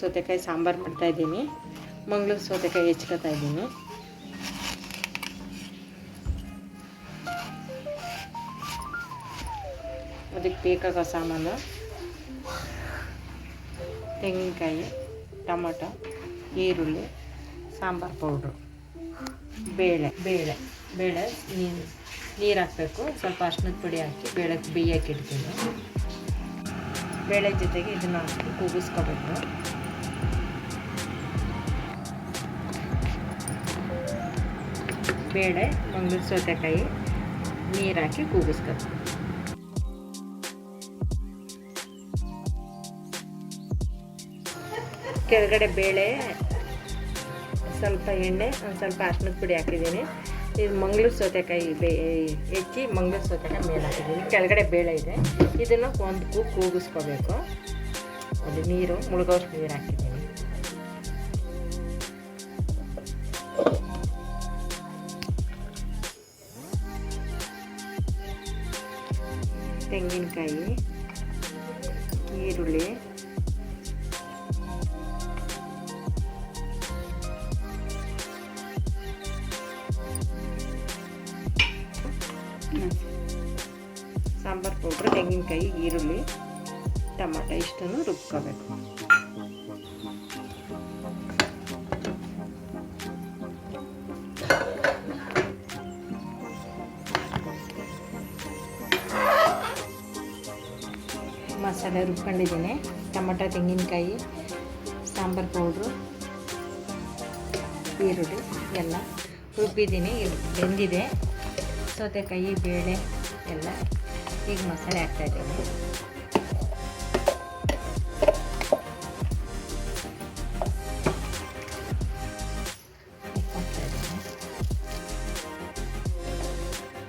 ಸೌತೆಕಾಯಿ ಸಾಂಬಾರು ಮಾಡ್ತಾಯಿದ್ದೀನಿ ಮಂಗಳೂರು ಸೌತೆಕಾಯಿ ಹೆಚ್ಕೊತಾ ಇದ್ದೀನಿ. ಅದಕ್ಕೆ ಬೇಕಾಗೋ ಸಾಮಾನು. ತೆಂಗಿನಕಾಯಿ, ಟೊಮೊಟೊ, ಈರುಳ್ಳಿ, ಸಾಂಬಾರು ಪೌಡ್ರು. ಬೇಳೆ ಬೇಳೆ ಬೇಳೆ ನೀರು ನೀರು ಹಾಕಬೇಕು. ಸ್ವಲ್ಪ ಅರ್ಶಿನದ ಪುಡಿ ಹಾಕಿ ಬೇಳೆ ಬೇಯಕ್ಕೆ ಇಡ್ತೀನಿ ಬೇಳೆ ಜೊತೆಗೆ ಇದನ್ನು ಹಾಕಿ ಕೂಗಿಸ್ಕೋಬೇಕು. ಬೇಳೆ ಮಂಗಳೂರು ಸೌತೆಕಾಯಿ ನೀರು ಹಾಕಿ ಕೆಳಗಡೆ ಬೇಳೆ, ಸ್ವಲ್ಪ ಎಣ್ಣೆ, ಒಂದು ಸ್ವಲ್ಪ ಅರ್ಶಿನದ ಪುಡಿ ಹಾಕಿದ್ದೀನಿ. ಇದು ಮಂಗ್ಳೂರು ಸೌತೆಕಾಯಿ ಬೇ, ಹೆಚ್ಚಿ ಮಂಗ್ಳೂರು ಸೌತೆಕಾಯಿ ಮೇಲೆ ಹಾಕಿದ್ದೀನಿ. ಕೆಳಗಡೆ ಬೇಳೆ ಇದೆ. ಇದನ್ನು ಒಂದು ಕೂಗಿಸ್ಕೋಬೇಕು. ಅದು ನೀರು, ಮುಳುಗೋಷ್ಟು ನೀರು ಹಾಕಿದ್ದೀನಿ. ತೆಂಗಿನಕಾಯಿ ಈರುಳ್ಳಿ ಸಾಂಬಾರು ಪೌಡ್ರು ತೆಂಗಿನಕಾಯಿ ಈರುಳ್ಳಿ ಟೊಮಟ ಇಷ್ಟನ್ನು ರುಬ್ಕೋಬೇಕು. ಮಸಾಲೆ ರುಬ್ಕೊಂಡಿದ್ದೀನಿ. ಟೊಮೊಟೊ, ತೆಂಗಿನಕಾಯಿ, ಸಾಂಬಾರು ಪೌಡ್ರು, ಈರುಳ್ಳಿ ಎಲ್ಲ ರುಬ್ಬಿದ್ದೀನಿ. ಬೆಂದಿದೆ. ಸೌತೆಕಾಯಿ, ಬೇಳೆ ಎಲ್ಲ ಈಗ ಮಸಾಲೆ ಹಾಕ್ತಾಯಿದ್ದೀನಿ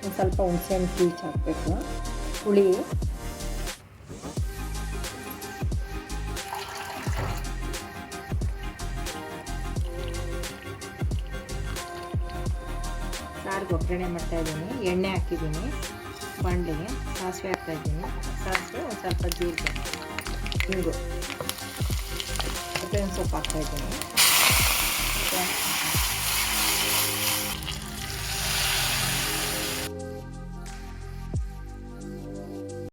ಸ್ವಲ್ಪ ಸ್ವಲ್ಪ ಹುಣಸೆಹಣ್ಣು ಕೀಚ್ ಹಾಕಬೇಕು. ಹುಳಿ ಸಾರಿಗೆ ಒಗ್ಗರಣೆ ಮಾಡ್ತಾಯಿದ್ದೀನಿ ಎಣ್ಣೆ ಹಾಕಿದ್ದೀನಿ. ಬಂಡಿಗೆ ಸಾಸಿವೆ ಹಾಕ್ತಾಯಿದ್ದೀನಿ ಸಾಸಿವೆ ಒಂದು ಸ್ವಲ್ಪ ಜೀರಿಗೆ, ಹಿಂಗು. ಕೊತ್ತಂಬರಿ ಸೊಪ್ಪು ಹಾಕ್ತಾಯಿದ್ದೀನಿ